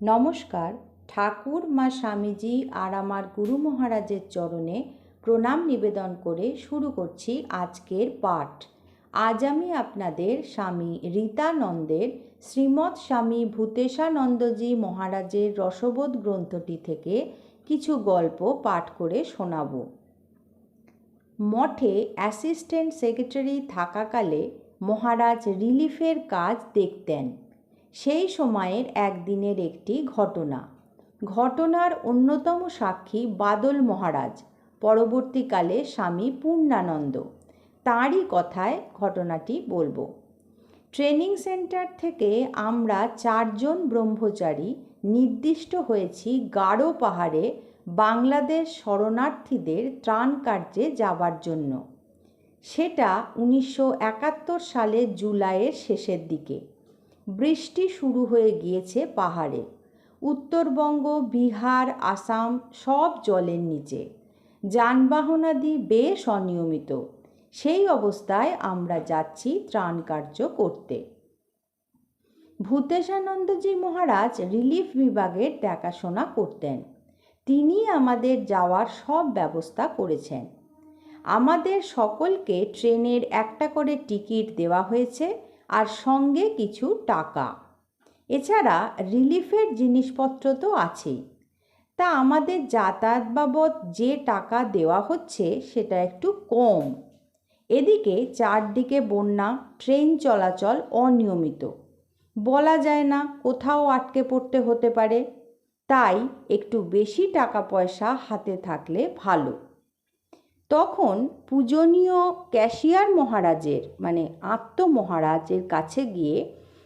নমস্কার, ঠাকুর মা স্বামীজি আর আমার গুরু মহারাজের চরণে প্রণাম নিবেদন করে শুরু করছি আজকের পাঠ। আজ আমি আপনাদের স্বামী রীতানন্দের শ্রীমৎ স্বামী ভূতেশানন্দজি মহারাজের রসবোধ গ্রন্থটি থেকে কিছু গল্প পাঠ করে শোনাব। মঠে অ্যাসিস্ট্যান্ট সেক্রেটারি থাকাকালে মহারাজ রিলিফের কাজ দেখতেন। সেই সময়ের একদিনের একটি ঘটনা। ঘটনার অন্যতম সাক্ষী বাদল মহারাজ, পরবর্তীকালে স্বামী পূর্ণানন্দ। তাঁরই কথায় ঘটনাটি বলব। ট্রেনিং সেন্টার থেকে আমরা চারজন ব্রহ্মচারী নির্দিষ্ট হয়েছি গাঢ় পাহাড়ে বাংলাদেশ শরণার্থীদের ত্রাণ কার্যে যাবার জন্য। সেটা উনিশশো একাত্তর সালের জুলাইয়ের শেষের দিকে। বৃষ্টি শুরু হয়ে গিয়েছে পাহাড়ে। উত্তরবঙ্গ, বিহার, আসাম সব জলের নিচে। যানবাহনাদি বেশ অনিয়মিত। সেই অবস্থায় আমরা যাচ্ছি ত্রাণ কার্য করতে। ভূতেশানন্দজি মহারাজ রিলিফ বিভাগের দেখাশোনা করতেন। তিনি আমাদের যাওয়ার সব ব্যবস্থা করেছেন। আমাদের সকলকে ট্রেনের একটা করে টিকিট দেওয়া হয়েছে। আর সঙ্গে কিছু টাকা। এছাড়া রিলিফের জিনিসপত্র তো আছেই। তা আমাদের যাতায়াত বাবদ যে টাকা দেওয়া হচ্ছে সেটা একটু কম। এদিকে চারদিকে বন্যা, ট্রেন চলাচল অনিয়মিত। বলা যায় না কোথাও আটকে পড়তে হতে পারে। তাই একটু বেশি টাকা পয়সা হাতে থাকলে ভালো। তখন পূজনীয় ক্যাশিয়ার মহারাজের মানে আত্মমহারাজের কাছে গিয়ে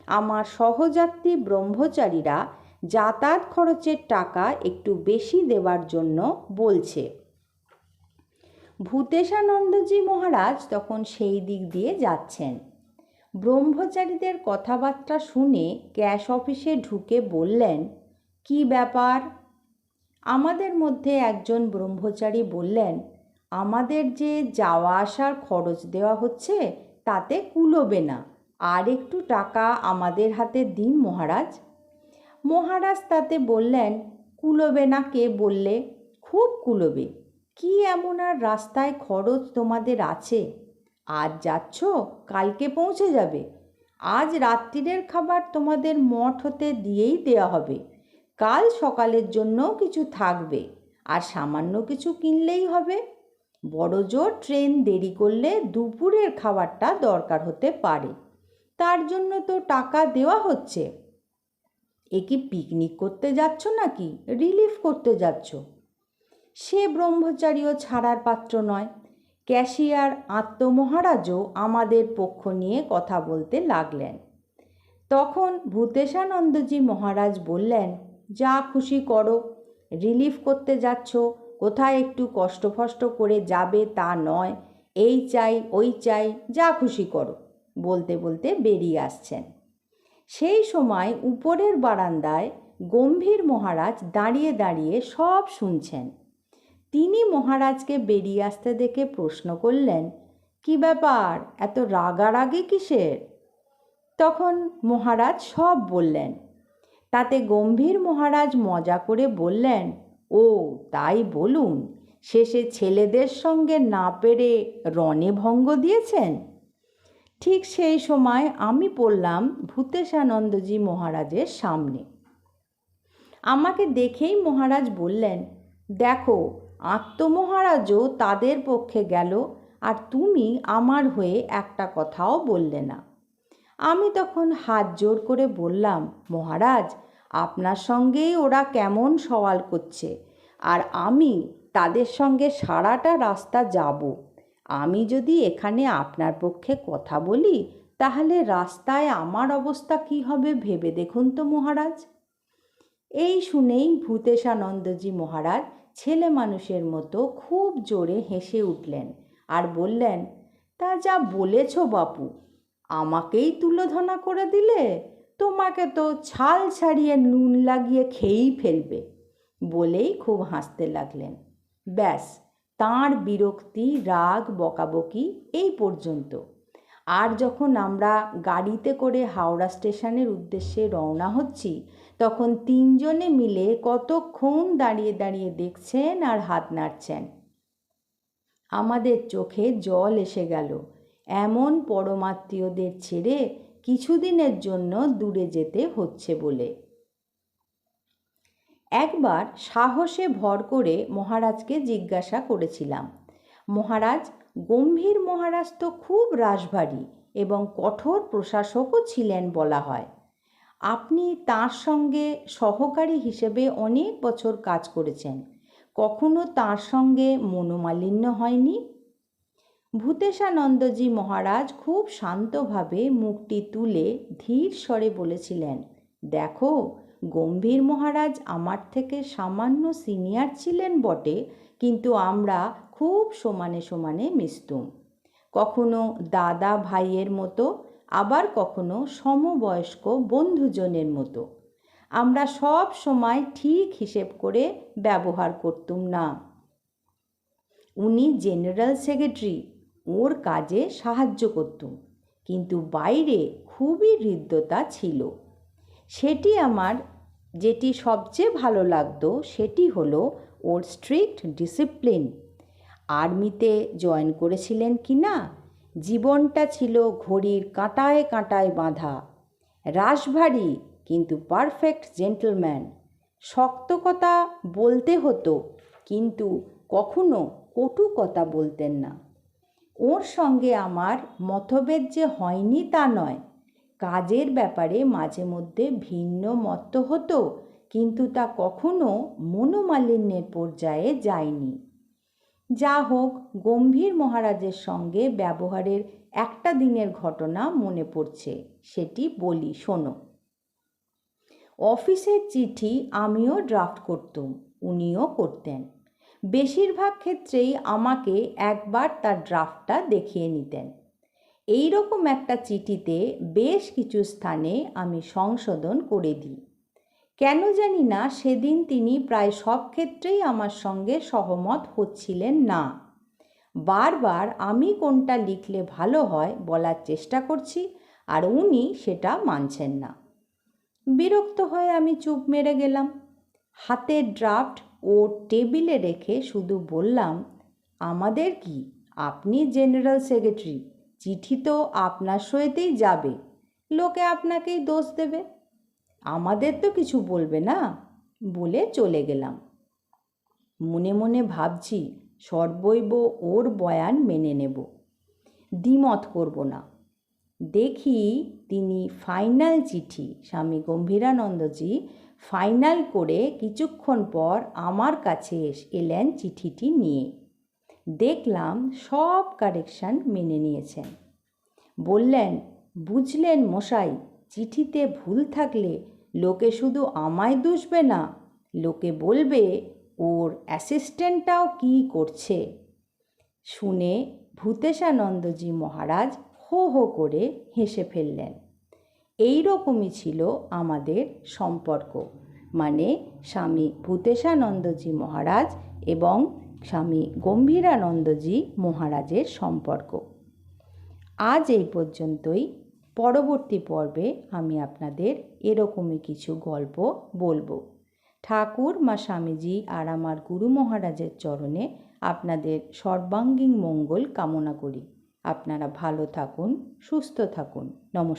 আমার সহযাত্রী ব্রহ্মচারীরা যাতায়াত খরচের টাকা একটু বেশি দেওয়ার জন্য বলছে। ভূতেশানন্দজি মহারাজ তখন সেই দিক দিয়ে যাচ্ছেন। ব্রহ্মচারীদের কথাবার্তা শুনে ক্যাশ অফিসে ঢুকে বললেন, কি ব্যাপার? আমাদের মধ্যে একজন ব্রহ্মচারী বললেন আমাদের যে যাওয়া আসার খরচ দেওয়া হচ্ছে, তাতে কুলোবে না। আর একটু টাকা আমাদের হাতে দিন, মহারাজ। মহারাজ তাতে বললেন, কুলোবে না কে বললে? খুব কুলোবে। কি এমন আর রাস্তায় খরচ তোমাদের আছে? আজ যাচ্ছ, কালকে পৌঁছে যাবে। আজ রাত্রিরের খাবার তোমাদের মঠ হতে দিয়েই দেওয়া হবে। কাল সকালের জন্য কিছু থাকবে, আর সামান্য কিছু কিনলেই হবে। বড় জোর ট্রেন দেরি করলে দুপুরের খাবারটা দরকার হতে পারে। তার জন্য তো টাকা দেওয়া হচ্ছে। এ কি পিকনিক করতে যাচ্ছ নাকি? রিলিফ করতে যাচ্ছ? সে ব্রহ্মচারীও ছাড়ার পাত্র নয়। ক্যাশিয়ার আত্মমহারাজও আমাদের পক্ষ নিয়ে কথা বলতে লাগলেন। তখন ভূতেশানন্দজি মহারাজ বললেন, যা খুশি করো। রিলিফ করতে যাচ্ছ। কোথায় একটু কষ্ট ফষ্ট করে যাবে তা নয়। এই চাই, ওই চাই, যা খুশি করো, বলতে বলতে বেরিয়ে আসছেন। সেই সময় উপরের বারান্দায় গম্ভীর মহারাজ দাঁড়িয়ে দাঁড়িয়ে সব শুনছেন। তিনি মহারাজকে বেরিয়ে আসতে দেখে প্রশ্ন করলেন, কি ব্যাপার? এত রাগারাগি কিসের? তখন মহারাজ সব বললেন। তাতে গম্ভীর মহারাজ মজা করে বললেন ও, তাই বলুন, শেষে ছেলেদের সঙ্গে না পেরে রণে ভঙ্গ দিয়েছেন? ঠিক সেই সময় আমি পড়লাম ভূতেশানন্দজি মহারাজের সামনে। আমাকে দেখেই মহারাজ বললেন, দেখো, আত্মমহারাজও তাদের পক্ষে গেল, আর তুমি আমার হয়ে একটা কথাও বললে না। আমি তখন হাত জোর করে বললাম, মহারাজ, আপনার সঙ্গেই ওরা কেমন সওয়াল করছে আর আমি তাদের সঙ্গে সারাটা রাস্তা যাব। আমি যদি এখানে আপনার পক্ষে কথা বলি, তাহলে রাস্তায় আমার অবস্থা কী হবে ভেবে দেখুন তো মহারাজ। এই শুনেই ভূতেশানন্দজি মহারাজ ছেলে মানুষের মতো খুব জোরে হেসে উঠলেন আর বললেন, তা যা বলেছ বাপু, আমাকেই তুলোধনা করে দিলে? তোমাকে তো ছাল ছাড়িয়ে নুন লাগিয়ে খেয়েই ফেলবে। বলেই খুব হাসতে লাগলেন। ব্যাস, তাঁর বিরক্তি, রাগ, বকাবকি এই পর্যন্ত। আর যখন আমরা গাড়িতে করে হাওড়া স্টেশনের উদ্দেশ্যে রওনা হচ্ছি, তখন তিনজনে মিলে কতক্ষণ দাঁড়িয়ে দাঁড়িয়ে দেখছেন আর হাত নাড়ছেন। আমাদের চোখে জল এসে গেল। এমন পরমাত্মীয়দের ছেড়ে কিছুদিনের জন্য দূরে যেতে হচ্ছে বলে। একবার সাহসে ভর করে মহারাজকে জিজ্ঞাসা করেছিলাম, মহারাজ, গম্ভীর মহারাজ তো খুব রাশভারী এবং কঠোর প্রশাসকও ছিলেন বলা হয়। আপনি তার সঙ্গে সহকারী হিসেবে অনেক বছর কাজ করেছেন, কখনো তার সঙ্গে মনোমালিন্য হয়নি? ভূতেশানন্দজি মহারাজ খুব শান্তভাবে মুখটি তুলে ধীর স্বরে বলেছিলেন, দেখো গম্ভীর মহারাজ আমার থেকে সামান্য সিনিয়র ছিলেন বটে, কিন্তু আমরা খুব সমানে সমানে মিশতুম। কখনো দাদা ভাইয়ের মতো, আবার কখনো সমবয়স্ক বন্ধুজনের মতো। আমরা সব সময় ঠিক হিসেব করে ব্যবহার করতুম না। উনি জেনারেল সেক্রেটারি, ওর কাজে সাহায্য করতুম, কিন্তু বাইরে খুবই হৃদ্যতা ছিল। সেটি আমার যেটি সবচেয়ে ভালো লাগতো সেটি হলো ওর স্ট্রিক্ট ডিসিপ্লিন আর্মিতে জয়েন করেছিলেন কি না? জীবনটা ছিল ঘড়ির কাঁটায় কাঁটায় বাঁধা। রাশভারী কিন্তু পারফেক্ট জেন্টলম্যান শক্ত কথা বলতে হতো, কিন্তু কখনো কটু কথা বলতেন না। ওর সঙ্গে আমার মতভেদ যে হয়নি তা নয়। কাজের ব্যাপারে মাঝে মধ্যে ভিন্ন মত হতো, কিন্তু তা কখনো মনোমালিন্যের পর্যায়ে যায়নি। যা হোক, গম্ভীর মহারাজের সঙ্গে ব্যবহারের একটা দিনের ঘটনা মনে পড়ছে, সেটি বলি, শোনো। অফিসের চিঠি আমিও ড্রাফট করতুম, উনিও করতেন। বেশিরভাগ ক্ষেত্রেই আমাকে একবার তার ড্রাফটটা দেখিয়ে নিতেন। এই রকম একটা চিঠিতে বেশ কিছু স্থানে আমি সংশোধন করে দিই। কেন জানি না সেদিন তিনি প্রায় সব ক্ষেত্রেই আমার সঙ্গে সহমত হচ্ছিলেন না। বারবার আমি কোনটা লিখলে ভালো হয় বলার চেষ্টা করছি আর উনি সেটা মানছেন না। বিরক্ত হয়ে আমি চুপ মেরে গেলাম। হাতের ড্রাফট ও টেবিলে রেখে শুধু বললাম, আমাদের কি? আপনি জেনারেল সেক্রেটারি। চিঠি তো আপনার সইতেই যাবে। লোকে আপনাকেই দোষ দেবে। আমাদের তো কিছু বলবে না বলে চলে গেলাম। মনে মনে ভাবছি সর্বৈব ওর বয়ান মেনে নেব। দ্বিমত করব না। দেখি তিনি ফাইনাল চিঠি, স্বামী গম্ভীরানন্দজি, ফাইনাল করে কিছুক্ষণ পর আমার কাছে এলেন চিঠিটি নিয়ে। দেখলাম সব কারেকশান মেনে নিয়েছেন। বললেন, বুঝলেন মশাই, চিঠিতে ভুল থাকলে লোকে শুধু আমায় দুষবে না, লোকে বলবে ওর অ্যাসিস্ট্যান্টটাও কী করছে। শুনে ভূতেশানন্দজি মহারাজ হো হো করে হেসে ফেললেন। এই রকমই ছিল আমাদের সম্পর্ক। মানে স্বামী ভূতেশানন্দজি মহারাজ এবং স্বামী গম্ভীরানন্দজি মহারাজের সম্পর্ক। আজ এই পর্যন্তই। পরবর্তী পর্বে আমি আপনাদের এরকমই কিছু গল্প বলব। ঠাকুর মা স্বামীজি আর আমার গুরু মহারাজের চরণে আপনাদের সর্বাঙ্গীন মঙ্গল কামনা করি। আপনারা ভালো থাকুন, সুস্থ থাকুন। নমস্কার।